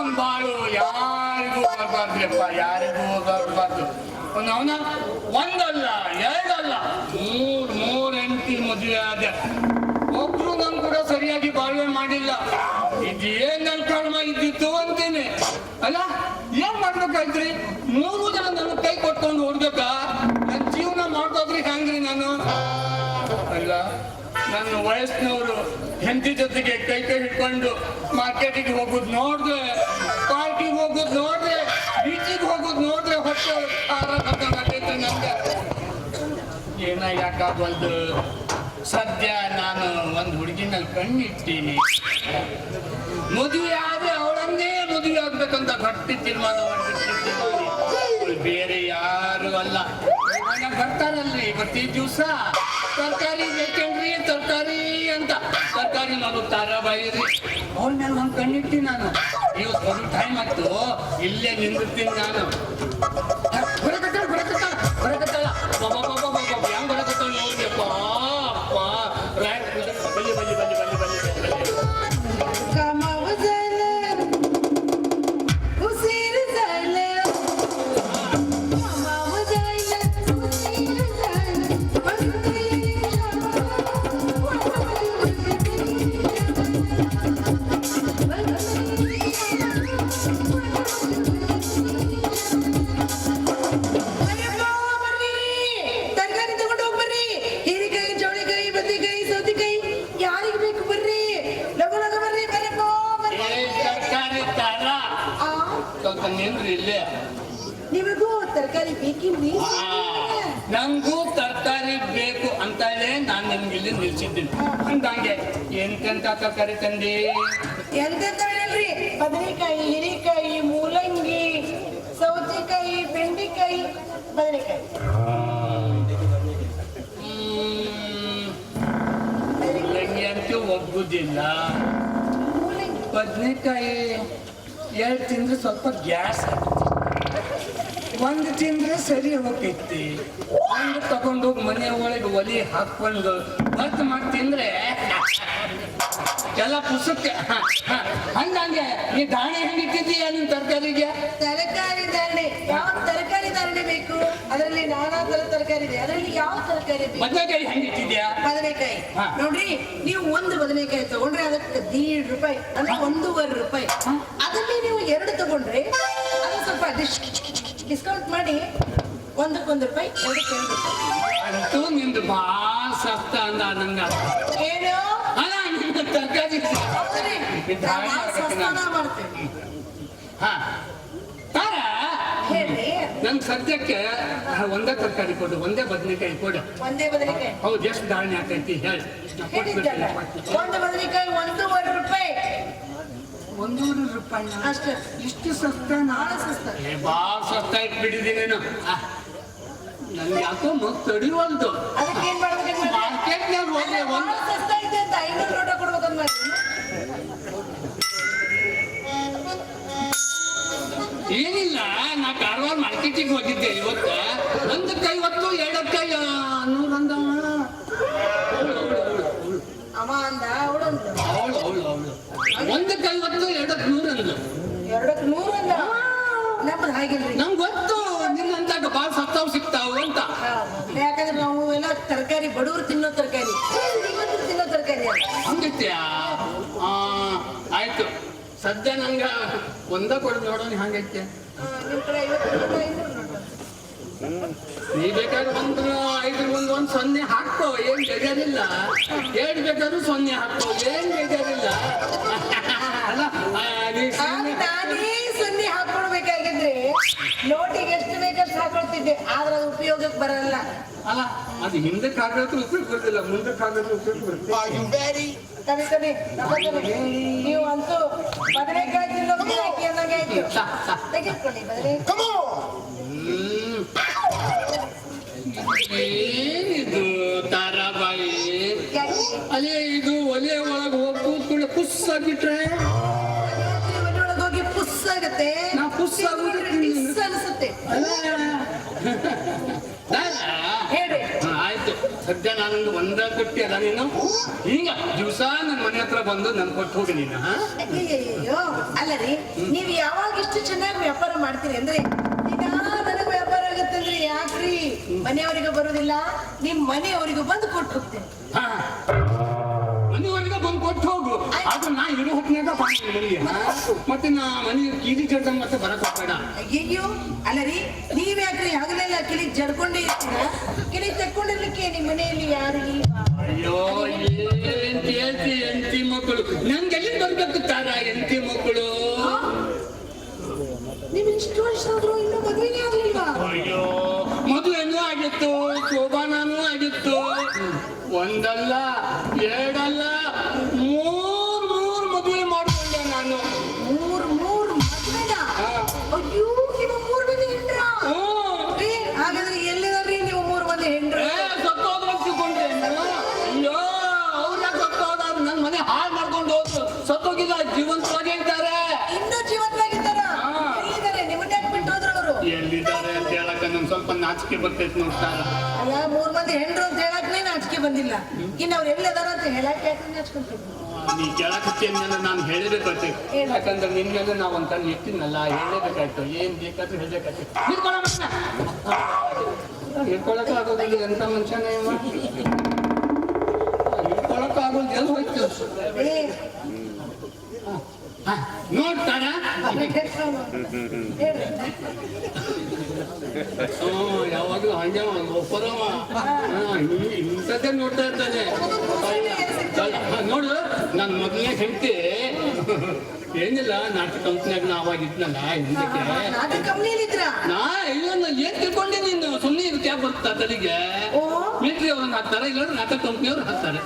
ಒಂದು ಬಾಳು ಯಾರಿಗೂ ಬರಬಾರ್ದಪ್ಪ ಯಾರಿಗೂ ಬರಬಾರ್ದು. ಅವನ, ಒಂದಲ್ಲ, ಎರಡಲ್ಲ. ಮೂರ್ ಮೂರ್ ಹೆಂಡತಿ ಮದುವೆ ಆದ. ಒಬ್ರು ಕೂಡ ಸರಿಯಾಗಿ ಬಾಳ್ವೆ ಮಾಡಿಲ್ಲ. ಇದೇನ್ ನನ್ ಕರ್ಮ? ಇದ್ದಿತ್ತು ಅಂತೇನೆ. ಅಲ್ಲ, ಏನ್ ಮಾಡ್ಬೇಕಾಯ್ತ್ರಿ? ಮೂರು ಜನ ನನ್ನ ಕೈ ಕೊಟ್ಕೊಂಡು ಹೊಡ್ಬೇಕಾ ನನ್ ಜೀವನ ಮಾಡ್ಕೋದ್ರಿ ಹೆಂಗ್ರಿ ನಾನು? ಅಲ್ಲ, ನನ್ನ ವಯಸ್ಸಿನವರು ಹೆಂಡತಿ ಜೊತೆಗೆ ಕೈ ಕೈ ಹಿಡ್ಕೊಂಡು ಮಾರ್ಕೆಟಿಗೆ ಹೋಗೋದು ನೋಡ್ದೆ ಪಾರ್ಟಿಗೆ ಹೋಗೋದು ನೋಡ್ದೆ, ಬೀಚಿಗೆ ಹೋಗೋದು ನೋಡ್ದೆ ಹೊಟ್ಟೆ ಆರಾಗೈತೆ ನಂಗೆ. ಏನ ಯಾಕಾಗಲ್ದು ಸದ್ಯ ನಾನು ಒಂದು ಹುಡುಗಿನಲ್ಲಿ ಕಣ್ಣಿಟ್ಟೀನಿ ಮದುವೆ ಆದ್ರೆ ಅವಳನ್ನೇ ಮದುವೆ ಆಗ್ಬೇಕಂತ ಗಟ್ಟಿ ತೀರ್ಮಾನ ಮಾಡಿಬಿಟ್ಟಿದ್ದೀನಿ ಬೇರೆ ಯಾರು ಅಲ್ಲ. ಬರ್ತಾರಲ್ರಿ ಪ್ರತಿ ದಿವಸ. ತರಕಾರಿ ಬೇಕೇನ್ರಿ ತರಕಾರಿ ಅಂತ. ತರಕಾರಿ ನಾನು ತಾರ ಬಾಯಿರಿ ಅವ್ರ ಮೇಲೆ ಒಂದು ಕಣ್ಣಿಟ್ಟಿ ನಾನು. ನೀವು ಸ್ವಲ್ಪ ಟೈಮ್ ಆಯ್ತು. ಇಲ್ಲೇ ನಿಂದಿರ್ತೀನಿ ನಾನು. ಬರಕತ್ತಾಳ ಬರಕತ್ತಾಳ ಬರಕತ್ತಾಳ ಬಾಬಾ ಬಾಬಾ ಬಾಬಾ ಹೆಂಗ್ ನೋಡ್ರಿಯಪ್ಪ ಅಪ್ಪ ರಾಯ್ ನಂಗೂ ತರಕಾರಿ ಬೇಕು ಅಂತಲೇ ನಾನು ನಿಮ್ಗೆ ಇಲ್ಲಿ ನಿಲ್ಸಿದ್ದೀನಿ. ಅಂದಂಗೆ ಎಂತೆಂತ ತರಕಾರಿ ತಂದಿ? ಎಂತೆಂತ ಹೇಳ್ರಿ? ಬದನೆಕಾಯಿ ಹೀರೆಕಾಯಿ ಮೂಲಂಗಿ ಸೌತೆಕಾಯಿ ಬೆಂಡೆಕಾಯಿ ಬದನೆಕಾಯಿ. ಮೂಲಂಗಿ ಅಂತೂ ಒಗ್ಗುದಿಲ್ಲ. ಮೂಲಂಗಿ. ಬದ್ನೆಕಾಯಿ ಎರಡು ತಿಂದ್ರೆ ಸ್ವಲ್ಪ ಗ್ಯಾಸ್ ಒಂದು ತಿಂದ್ರೆ ಸರಿ ಹೋಗ್ತೈತಿ ಒಂದು ತಗೊಂಡೋಗಿ ಮನೆ ಒಳಗೆ ಒಲಿ ಹಾಕೊಂಡು ಭರ್ತ್ ಮಾಡಿ ತಿಂದ್ರೆ ಎಲ್ಲ ಪುಸ್ತಕ ಹಂಗಂಗೆ ನೀ ದಾಣಿ ಹೆಂಗಿಟ್ಟಿದ್ದೀಯ ನಿನ್ ತರಕಾರಿಗೆ? ತರಕಾರಿ ಧಾರಣೆ ಯಾವ ತರಕಾರಿ ತರಲಿ ಬೇಕು? ಅದರಲ್ಲಿ ನಾನಾ ತರ ತರಕಾರಿ ಇದೆ. ಅದರಲ್ಲಿ ಯಾವ ತರಕಾರಿ ಬೇಕು? ಬದನೆಕಾಯಿ ಹೆಂಗಿಟ್ಟಿದ್ಯಾ ಬದನೆಕಾಯಿ. ಹಾ. ನೋಡ್ರಿ ನೀವು ಒಂದು ಬದನೆಕಾಯಿ ತಗೊಂಡ್ರೆ ಅದಕ್ಕೆ ದೀಡ್ ರೂಪಾಯಿ ಅಂದ್ರೆ ಒಂದೂವರೆ ರೂಪಾಯಿ. ಅದರಲ್ಲಿ ನೀವು ಎರಡು ತಗೊಂಡ್ರೆ ಅದು ಸ್ವಲ್ಪ ಡಿಸ್ಕೌಂಟ್ ಮಾಡಿ ಒಂದಕ್ಕೊಂದು ರೂಪಾಯಿ ಎರಡಕ್ಕೆ ಎರಡು ರೂಪಾಯಿ. ಅಂತೂ ನಿಂದು ಭಾಳ ಸಸ್ತ ಅಂದ ನಂಗ. ಏನು? ಅಲ್ಲ ನಿನ್ನ ತರಕಾರಿ. ಹೌದ್ರಿ? ನಾವು ಭಾಳ ಸಸ್ತಾನ ಮಾಡ್ತೇವೆ ಹಾ. ತಾರ? ಹೇಳ್ರಿ ನನ್ ಸದ್ಯಕ್ಕೆ ಒಂದೇ ತರಕಾರಿ ಕೊಡು ಒಂದೇ ಬದನೆಕಾಯಿ ಕೊಡು. ಒಂದೇ ಬದನೆಕಾಯಿ. ಹೌದು ಎಷ್ಟು ಧಾರಣೆ ಆಗ್ತೈತಿ ಹೇಳಿ. ನಾ ಹೇಳಿದ್ದಲ್ಲ. ಕೊಟ್ಬಿಡ್ತೀನಿ. ಒಂದು ಬದನೆಕಾಯಿ ಒಂದೂವರೆ ರೂಪಾಯಿ. ಒಂದೂವರೆ ರೂಪಾಯಿ ಅಷ್ಟೇ. ಇಷ್ಟು ಸಸ್ತ ನಾಳೆ ಸಸ್ತ. ಏ ಭಾಳ ಸಸ್ತ ಇಟ್ಬಿಟ್ಟಿದ್ದೀನಿ ನೀನು. ನನ್ಗೆ ಯಾಕೋ ಮಗ್ ತಡಿವಲ್ದು ಅದಕ್ಕೆ ಏನ್ ಮಾಡ್ಬೇಕು ಮಾರ್ಕೆಟ್ನಾಗ ಹೋದ್ರೆ ಒಂದು ಸಸ್ತ ಐತೆ ಅಂತ ಐನೂರು ನೋಟ ಕೊಡ್ಬೇಕಂತ ಮಾಡಿ ಏನಿಲ್ಲ ನಾ ಕಾರವಾರ ಮಾರ್ಕೆಟಿಗೆ ಹೋಗಿದ್ದೆ ಇವತ್ತು. ಒಂದಕ್ಕೆ ಐವತ್ತು ಎರಡಕ್ಕೆ ನೂರಂದ ಅವ ಅಂದ ಅವಳಂದ ಅವಳು ಅವಳು ಅವಳು ಒಂದಕ್ಕೆ ಐವತ್ತು ಎರಡಕ್ಕೆ ನೂರಂದು ಎರಡಕ್ಕೆ ನೂರು ಅಂದ ನಮ್ಮದು ಹಾಗಿಲ್ರಿ ನಂಗೆ ಗೊತ್ತು ನಿನ್ನಂತಾಗ ಭಾಳ ಸತ್ತಾವ್ ಸಿಗ್ತಾವ ಅಂತ. ಯಾಕಂದ್ರೆ ನಾವು ಎಲ್ಲ ತರಕಾರಿ ಬಡವರು ತಿನ್ನೋ ತರಕಾರಿ. ತಿನ್ನೋ ತರಕಾರಿ ಆ, ಆಯ್ತು. ಸದ್ಯ ನಂಗ ಒಂದ ಕೊಡು ನೋಡೋಣ ಹಂಗೈತೆ ನೀ ಬೇಕಾದ್ರೆ ಒಂದು ಐದು ಒಂದು ಒಂದು ಸೊನ್ನೆ ಹಾಕೋ ಏನ್ ಬೇಜಾರಿಲ್ಲ. ಏಡ್ ಬೇಕಾದ್ರೂ ಸೊನ್ನೆ ಹಾಕೋ ಏನ್ ಬೇಜಾರಿಲ್ಲ. ಅಲ್ಲ ಸೊನ್ನೆ ಹಾಕೊಳ್ಬೇಕಾಗಿದ್ರೆ ನೋಟಿಗೆ ಎಷ್ಟು ಬೇಕಷ್ಟು ಹಾಕೊಳ್ತಿದ್ದೆ? ಆದ್ರೆ ಅದು ಉಪಯೋಗಕ್ಕೆ ಬರಲ್ಲ. ಅಲ್ಲ ಅದು ಹಿಂದಕ್ಕೆ ಹಾಕಿದ್ರೆ ಉಪಯೋಗ ಬರೋದಿಲ್ಲ ಮುಂದಕ್ಕೆ ಹಾಕಿದ್ರೆ ಉಪಯೋಗ ಬರುತ್ತೆ. ಕಣಿ ತಗೋತೀನಿ. ನೀವು ಅಂತೂ ಬದನೆಕಾಯಿ ತಿನ್ನೋ ಗಿರಾಕಿ ಅನ್ನಂಗೆ ಆಯ್ತು. ತೆಗೆದುಕೊಳ್ಳಿ ಬದನೆ ಹ್ಮ್. ತಾರಾಬಾಯಿ ಅಲ್ಲೇ ಇದು ಒಲೆ ಒಳಗೆ ಹೋಗಿ ಕೂತ್ಕೊಳ್ಳೆ ಪುಸ್ಸಾಗಿಟ್ರೆ. ಒಳಗೆ ಹೋಗಿ ಪುಸ್ ಆಗುತ್ತೆ ಟಿಸ್ ಅನ್ಸುತ್ತೆ ಹೇಳಿ. ಆಯ್ತು. ಸದ್ಯ ನಾನೊಂದು ಒಂದ ಕೊಟ್ಟಿ ಅದ ನೀನು? ಈಗ ದಿವಸ ನನ್ನ ಮನೆ ಹತ್ರ ಬಂದು ನನ್ ಕೊಟ್ಟು ಹೋಗಿ ನೀನು ಹಾ? ಅಯ್ಯಯ್ಯೋ ಅಲ್ಲ ರೀ ನೀವ್ ಯಾವಾಗ ಇಷ್ಟು ಚೆನ್ನಾಗಿ ವ್ಯಾಪಾರ ಮಾಡ್ತೀರಿ ಅಂದ್ರೆ ಈಗ ನನಗ್ ವ್ಯಾಪಾರ ಆಗುತ್ತೆ ಅಂದ್ರೆ ಯಾಕ್ರಿ? ಮನೆಯವರಿಗೆ ಬರೋದಿಲ್ಲ ನಿಮ್ ಮನೆಯವರಿಗೂ ಬಂದು ಕೊಟ್ಟು ಹೋಗ್ತೇನೆ. ಇರೋ ಹೊತ್ತಿನಾಗ ಮನೆಗೆ, ಮತ್ತೆ ನಾ ಮನೆ ಕಿಲಿ ಜಡ್ಡ ಮತ್ತೆ ಬರಕ್ ಹೋಗ್ಬೇಡ. ಅಯ್ಯಯ್ಯೋ ಅಲ್ಲ ರೀ ನೀವ್ಯಾಕ್ರಿ ಹಗಲೆಲ್ಲ ಕಿಲಿ ಜಡ್ಕೊಂಡೇ ಇರ್ತೀರ ಕಿಲಿ ತಕ್ಕೊಂಡಿರ್ಲಿಕ್ಕೆ ನಿಮ್ ಮನೆಯಲ್ಲಿ ಯಾರು ಅಯ್ಯೋ ಎಂತಿ ಎಂತಿ ಎಂತಿ ಮಕ್ಕಳು. ನಮ್ಗೆ ಎಲ್ಲಿ ಬರ್ಬೇಕು ತಾರ ಎಂತಿ ಮಕ್ಕಳು? ನಿಮ್ ಇಷ್ಟು ವರ್ಷ ಆದ್ರೂ ಇನ್ನೂ ಮದುವೆನೇ ಆಗ್ಲಿಲ್ವಾ? ಅಯ್ಯೋ ಮದುವೆನೂ ಆಗಿತ್ತು ಶೋಭಾನೂ ಆಗಿತ್ತು. ಒಂದಲ್ಲ ಎರಡಲ್ಲ ಸತ್ತೋಗಿಲ್ಲ ಜೀವಂತವಾಗಿ ಇದ್ದಾರೆ. ಇನ್ನೂ ಜೀವಂತವಾಗಿದ್ದಾರ. ಎಲ್ಲಿದ್ದಾರೆ? ನಿಮ್ಮನ್ನ ಬಿಟ್ಟು ಹೋದ್ರು ಅವರು ಎಲ್ಲಿದ್ದಾರೆ ಅಂತ ಹೇಳಕ ನನ್ ಸ್ವಲ್ಪ ನಾಚಿಕೆ ಬರ್ತೈತೆ ನೋಡ್ತಾರ ಅಲ್ಲ ಮೂರ್ ಮಂದಿ ಹೆಂಡ್ರು ಅಂತ ಹೇಳಕ್ನೇ ನಾಚಿಕೆ ಬಂದಿಲ್ಲ. ಇನ್ನು ಅವ್ರು ಎಲ್ಲಿದಾರ ಅಂತ ಹೇಳಕ್ ಯಾಕೆ ನಾಚ್ಕೊಂತೀವಿ ನೀ ಕೇಳಕತ್ತೆ ನಾನು ಹೇಳಬೇಕಾಯ್ತು. ಏನು? ಯಾಕಂದ್ರೆ ನಿನ್ ಮೇಲೆ ನಾವು ಅಂತ ಇಟ್ಟಿನಲ್ಲ ಹೇಳಬೇಕಾಯ್ತು. ಏನ್ ಬೇಕಾದ್ರೂ ಹೇಳ್ಬೇಕಾಯ್ತು. ಹಿಡ್ಕೊಳಕ್ ಆಗೋದಿಲ್ಲ ಎಂತ ಮನುಷ್ಯನೇ ಹಿಡ್ಕೊಳಕ್ ಆಗೋದು ಎಲ್ಲಿ ಹೋಯ್ತು? ನೋಡ್ತಾರ? ಯಾವಾಗ್ಲೂ ಹಂಗೆ ಒಪ್ಪದವ ಇಂಥದ್ದೇ ನೋಡ್ತಾ ಇರ್ತಾನೆ. ನೋಡು ನನ್ನ ಮೊದಲನೇ ಹೆಂಡತಿ. ಏನಿಲ್ಲ ನಾಟಕ ಕಂಪ್ನಿಯಾಗ ನಾ ಅವಾಗ ಇದ್ನಲ್ಲ ಹಿಂದಕ್ಕೆ ನಾಟಕ ಕಂಪ್ನಿಯಲ್ಲಿ ಇದ್ರ? ನಾ ಇಲ್ಲ ಏನ್ ತಿಳ್ಕೊಂಡೆ ನೀನು? ಸುಮ್ಮನೆ ಇದಕ್ಕೆ ಬರ್ತಾ ತಲೆಗೆ. ಮಿಲ್ಟ್ರಿ ಅವ್ರನ್ನ ಹಾಕ್ತಾರೆ ಇಲ್ಲ ನಾಟಕ ಕಂಪ್ನಿಯವ್ರು ಹಾಕ್ತಾರೆ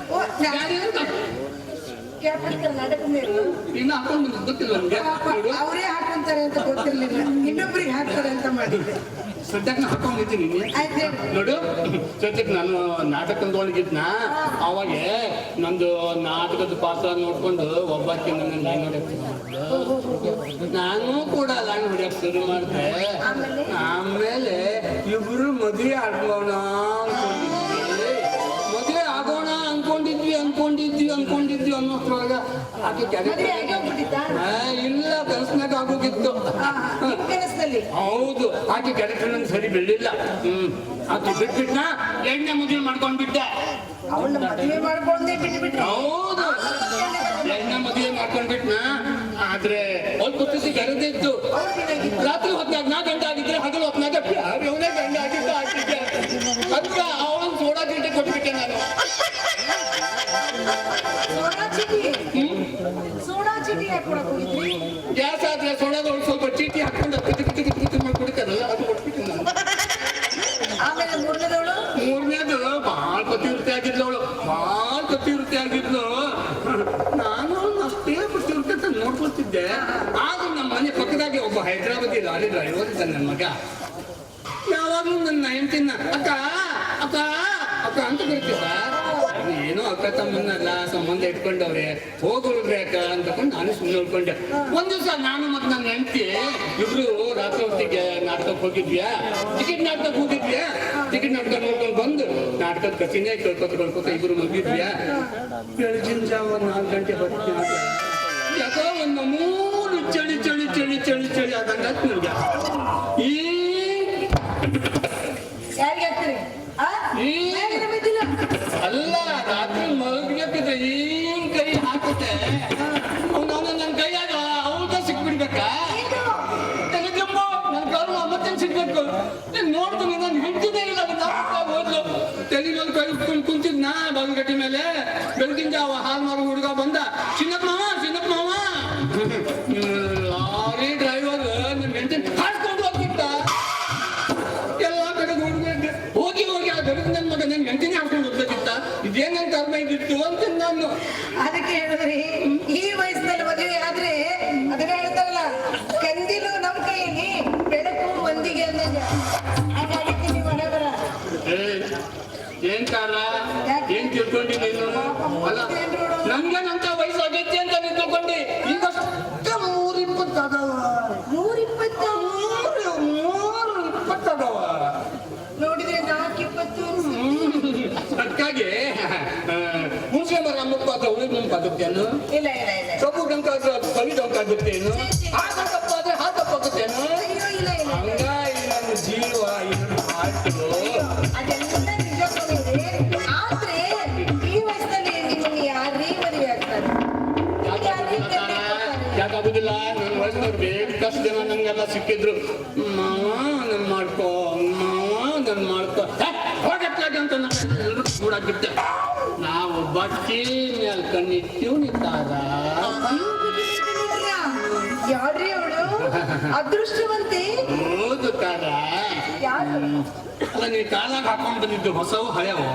ಓ, ನಾ- ಯಾರ್ಯಾರು ಕ್ಯಾಪ್ ಹಾಕ್ತಾರೆ ಇನ್ನ ಹಾಕೊಂಡು ಗೊತ್ತಿಲ್ಲ ನಮ್ಗೆ? ಅವರೇ ಹಾಕೊಂತಾರೆ ಅಂತ ಗೊತ್ತಿರ್ಲಿಲ್ಲ. ಇನ್ನೊಬ್ರಿಗೆ ಹಾಕ್ತಾರೆ ಅಂತ ಮಾಡಿದ್ದೆ. ಸದ್ಯಕ್ಕೆ ಹಾಕೊಂಡಿದ್ದೀನಿ ನೋಡು ಸದ್ಯಕ್ಕೆ ನಾನು ನಾಟಕದೊಳಗಿದ್ನ ಅವಾಗ ನಂದು ನಾಟಕದ ಪಾತ್ರ ನೋಡ್ಕೊಂಡು ಒಬ್ಬಾಕಿ ನನ್ನ ಲೈನ್ ಹೊಡ್ಯಕ್ಕೆ ಮಾಡಿದ್ಲು. ನಾನು ಕೂಡ ಲೈನ್ ಹೊಡ್ಯಕ್ಕೆ ಶುರು ಮಾಡಿದೆ. ಆಮೇಲೆ? ಇಬ್ರು ಮದುವೆ ಆಗೋಣ ಅನ್ಕೊಂಡಿದ್ವಿ ಅನ್ಕೊಂಡಿದ್ವಿ ಅನ್ಕೊಂಡಿದ್ವಿ ಅನ್ನೋಷ್ಟ್ರೊಳಗ ಆಕೆ ಮದುವೆ ಆ, ಇಲ್ಲ ಕನಸ್ನಾಗ ಆಗೋಗಿತ್ತು. ಆ, ನಿಮ್ ಹೌದು ಆಕೆ ಕ್ಯಾರೆಕ್ಟರ್ ನಂಗೆ ಸರಿ ಬೆಳಿಲ್ಲ ಹ್ಮ್. ಆಕೆ ಬಿಟ್ಬಿಟ್ನ ಎಣ್ಣೆ ಮದುವೆ ಮಾಡ್ಕೊಂಡ್ಬಿಟ್ಟೆ ಅವಳನ್ನ ಮದುವೆ ಮಾಡ್ಕೊಂಡೇ ಬಿಟ್ಬಿಟ್ರೆ. ಹೌದು. ಎಣ್ಣೆ ಮದುವೆ ಮಾಡ್ಕೊಂಡ್ ಬಿಟ್ನ. ಆದ್ರೆ ಅವ್ರು ಇತ್ತು ಅವ್ರಿಗೇನಾಗಿತ್ತು ರಾತ್ರಿ ಹೊತ್ನಾಗ ನಾ ಗಂಡ ಆಗಿದ್ರೆ ಹಗಲು ಹೊತ್ನಾಗ ಅವನೇ ಗಂಡ ಆಗಿದ್ದ ಆಕೆಗೆ. ಸೋಡಾ ಚೀಟಿ? ಯಾಕೆ ಕೊಡಕ್ ಹೋಗಿದ್ರಿ? ಗ್ಯಾಸ್ ಆದ್ರೆ ಸೋಡಾದವ್ರು ಸ್ವಲ್ಪ ಚೀಟಿ ಹಾಕೊಂಡು ಮಾಡಿ ಕುಡಿತಾರಲ್ಲ ಅದು ಕೊಟ್ಬಿಟ್ಟು ನಾನು. ಆಮೇಲೆ ಮೂರನೇದವಳು? ಮೂರನೇದು ಬಹಳ ಪತಿವೃತ್ತಿ ಆಗಿದ್ಲು ಅವಳು ಬಹಳ ಪತಿವೃತ್ತಿ ಆಗಿದ್ಲು. ನಾನು ಅಷ್ಟೇ ಪತಿವೃತ್ತಿ ಅಂತ ನೋಡ್ಕೊಳ್ತಿದ್ದೆ. ಆದ್ರೂ ನಮ್ಮ ಮನೆ ಪಕ್ಕದಾಗೆ ಒಬ್ಬ ಹೈದರಾಬಾದಿ ಲಾರಿ ಡ್ರೈವರ್ ಇದ್ದ ನನ್ನ ಮಗ. ಯಾವಾಗ್ಲೂ ನನ್ನ ಹೆಂಡತಿನ ಅಕ್ಕ ಅಕ್ಕ ಅಕ್ಕ ಅಂತ ಕರಿತಿದ್ದ ಏನೋ ಅಕ್ಕ ತಮ್ಮನ್ನಲ್ಲ ಸಂಬಂಧ ಇಟ್ಕೊಂಡವ್ರೆ. ಹೋಗೋಳ್ರಿ ಅಕ್ಕ ಅಂತಕೊಂಡು ನಾನು ಸುಮ್ಮನೆ ಉಳ್ಕೊಂಡೆ. ಒಂದ್ ದಿವಸ ನಾನು ಮತ್ತೆ ನನ್ನ ಹೆಂಡತಿ, ಇಬ್ರು ರಾತ್ರಿ ಹೊತ್ತಿಗೆ ನಾಟಕಕ್ಕೆ ಹೋಗಿದ್ಯಾ? ಟಿಕೆಟ್ ನಾಟಕಕ್ಕೆ ಹೋಗಿದ್ಯಾ? ಟಿಕೆಟ್ ನಾಟಕ ನೋಡ್ಕೊಂಡು ಬಂದು ನಾಟಕದ ಕಥೆನೇ ಕೇಳ್ಕೊತ ಕೇಳ್ಕೊತ ಇಬ್ರು ಮಗಿದ್ಯಾ ಬೆಳಗಿನ ಜಾವ ನಾಲ್ಕು ಗಂಟೆ ಬರ್ತೀನಿ. ಯಾಕೋ ಒಂದು ಮೂರು ಚಳಿ ಚಳಿ ಚಳಿ ಚಳಿ ಚಳಿ ಆದಂಗ ನನಗೆ ಈ ಯಾರಿಗೆ ಹಾಕ್ತೀರಿ ಆ? ಈ ಯಾರಿಗಾರ ಬಿದ್ದಿಲ್ಲ? ಅಲ್ಲ ರಾತ್ರಿ ಮಲಗಿದ್ರೆ ಹಿಂಗ್ ಹಾಕುತ್ತೆ ನಾನು ನನ್ನ ಕೈಯಾಗ ಔಟ ಸಿಕ್ಬಿಡ್ಬೇಕಾ? ನನ್ನ ಕಾಲು ಮತ್ತೆ ಸಿಗ್ಬೇಕು ನೀನ್ ನೋಡ್ತೀನಿ ನಾನು ಹಿಡ್ತಿದ್ದೇ ಇಲ್ಲ ಹೋದ್ಲು. ತಲೆ ಮೇಲೆ ಕೈ ನಾ ಬಂದ್ ಗಟ್ಟಿ ಮೇಲೆ. ಬೆಳಗಿನ ಜಾವ ಹಾಲ್ ಮಾರು ಹುಡುಗ ಬಂದ. ಚಿನ್ನಪ್ಪ ಏನ್ ಕಾರಣ? ಏನ್ ತಿಳ್ಕೊಂಡಿದ್ದೆ ನಂಗೆ ನಮ್ಗೇನಂತ ವಯಸ್ಸು ಆಗೈತಿ ಅಂತ ನೀನ್ ತಿಳ್ಕೊಂಡಿ. ಈಗ ಮೂರ್ ಇಪ್ಪತ್ತದವ ಮೂರ್ ಇಪ್ಪತ್ತ ಮೂರು ಮೂರು ಅದಾವ ನೋಡಿದ್ರೆ ನಾಲ್ಕು ಇಪ್ಪತ್ತು ಅದಕ್ಕಾಗಿ ಮುಸ್ಲಿಮರ ಮುಖ ಅಥವಾ ಉಳಿದ ಮುಖ ಅದಕ್ಕೇನು ಇಲ್ಲ ಇಲ್ಲ ಇಲ್ಲ. ಬಿಟ್ಟೆ ನಾವು ಬಟ್ಟಿ ಮೇಲೆ ಕಣ್ಣಿಟ್ಟು ನಿಂತಾಗ ಯಾರ್ರಿ ಅವಳು? ಅದೃಷ್ಟವಂತೆ? ಹೌದು ಯಾರು? ಅಲ್ಲ ನೀ ಕಾಲಾಗ ಹಾಕೊಂಡ್ ಬಂದಿದ್ದು ಹೊಸವು ಹಳೆವು.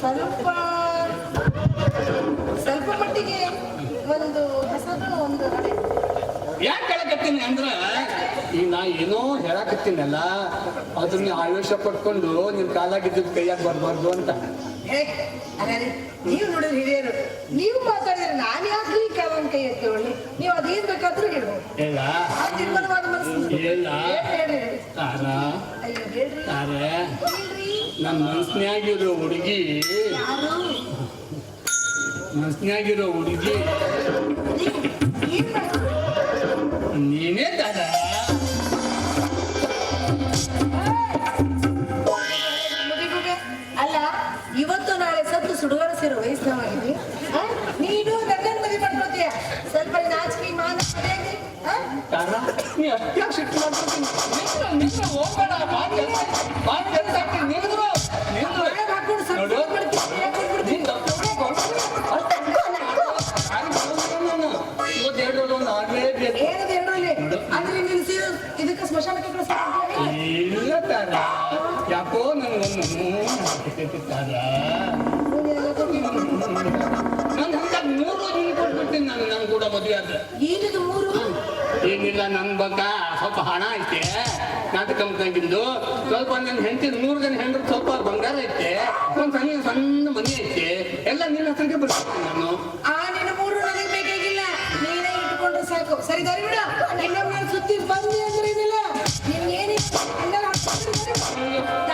ಸ್ವಲ್ಪ ಸ್ವಲ್ಪ ಮಟ್ಟಿಗೆ ಒಂದು ಹೊಸದು ಒಂದು ಹಳೆ. ಯಾಕೆ ಕೇಳಕತ್ತೀನಿ ಅಂದ್ರ ಈಗ ನಾ ಏನೋ ಹೇಳಕತ್ತೀನಲ್ಲ ಅದನ್ನ ಆವೇಶ ಪಡ್ಕೊಂಡು ನಿನ್ ಕಾಲಾಗಿದ್ದ ಕೈಯಾಗ ಬರ್ಬಾರ್ದು ಅಂತ. ನೀವು ನೋಡಿದ್ರೆ ಹಿರಿಯರು ನೀವು ಮಾತಾಡಿದ್ರೆ ನಾನು ಯಾಕೆ ಕಾಲನ್ ಕೈ ಎತ್ತೇಳಿ ನೀವು ಅದೇನ್ ಬೇಕಾದ್ರೂ ಹೇಳ್ಬೋದು. ಇಲ್ಲ ತಾರ. ತಾರ. ನನ್ನ ಮನ್ಸ್ನ್ಯಾಗಿರೋ ಹುಡುಗಿ. ಯಾರು? ಮನ್ಸ್ನ್ಯಾಗಿರೋ ಹುಡುಗಿ? ನೀನೇ ದಾದ. ಅಲ್ಲ ಇವತ್ತು ನಾಳೆ ಸತ್ತು ಸುಡುವರಿಸಿರೋ ಸೇರೋ ವಯಸ್ಸಿನವಾಗಿದ್ವಿ ಆ? ನೀನು ನನ್ನನ್ನು ಮದುವೆ ಮಾಡ್ಕೊತೀಯ ಸ್ವಲ್ಪ ನಾಚಿಕೆ ಮಾನ ನೀ ಅಷ್ಟ್ಯಾಗ ಸಿಟ್ಟು ಮಾಡ್ಕೊತೀನಿ ಹೋಗ್ಬೇಡ. ಮಾತು ಮಾತು ನಿಂದ್ರು ನಿಂದ್ರು ಮದುವೆ ಆದ್ರೆ. ಏನದು ಮೂರು? ಏನಿಲ್ಲ ನನ್ನ ಬಗ್ಗ ಸ್ವಲ್ಪ ಹಣ ಐತೆ ನಾಟಕ ಕಂಗಿಂದು ಸ್ವಲ್ಪ ನನ್ನ ಹೆಂಡತಿ ಮೂರು ಜನ ಹೆಂಡ್ರು ಸ್ವಲ್ಪ ಬಂಗಾರ ಐತೆ ಒಂದು ಸಣ್ಣ ಸಣ್ಣ ಮನೆ ಐತೆ ಎಲ್ಲ ನಿನ್ನ ಹತ್ರಕ್ಕೆ ಬರ್ತೀನಿ ನಾನು. ಆ ನಿನ್ನ ಮೂರು ನನಗೆ ಬೇಕಾಗಿಲ್ಲ. ನೀನೇ ಇಟ್ಕೊಂಡ್ರೆ ಸಾಕು. ಸರಿ ದಾರಿ ಬಿಡ. ಇನ್ನೊಮ್ಮೆ ನಾನು ಸುತ್ತಿ ಬಂದಿ ಅಂದ್ರೆ ಏನಿಲ್ಲ? ಹಾಕ್ಕೊಂಡ್ರೆ ಸರಿ.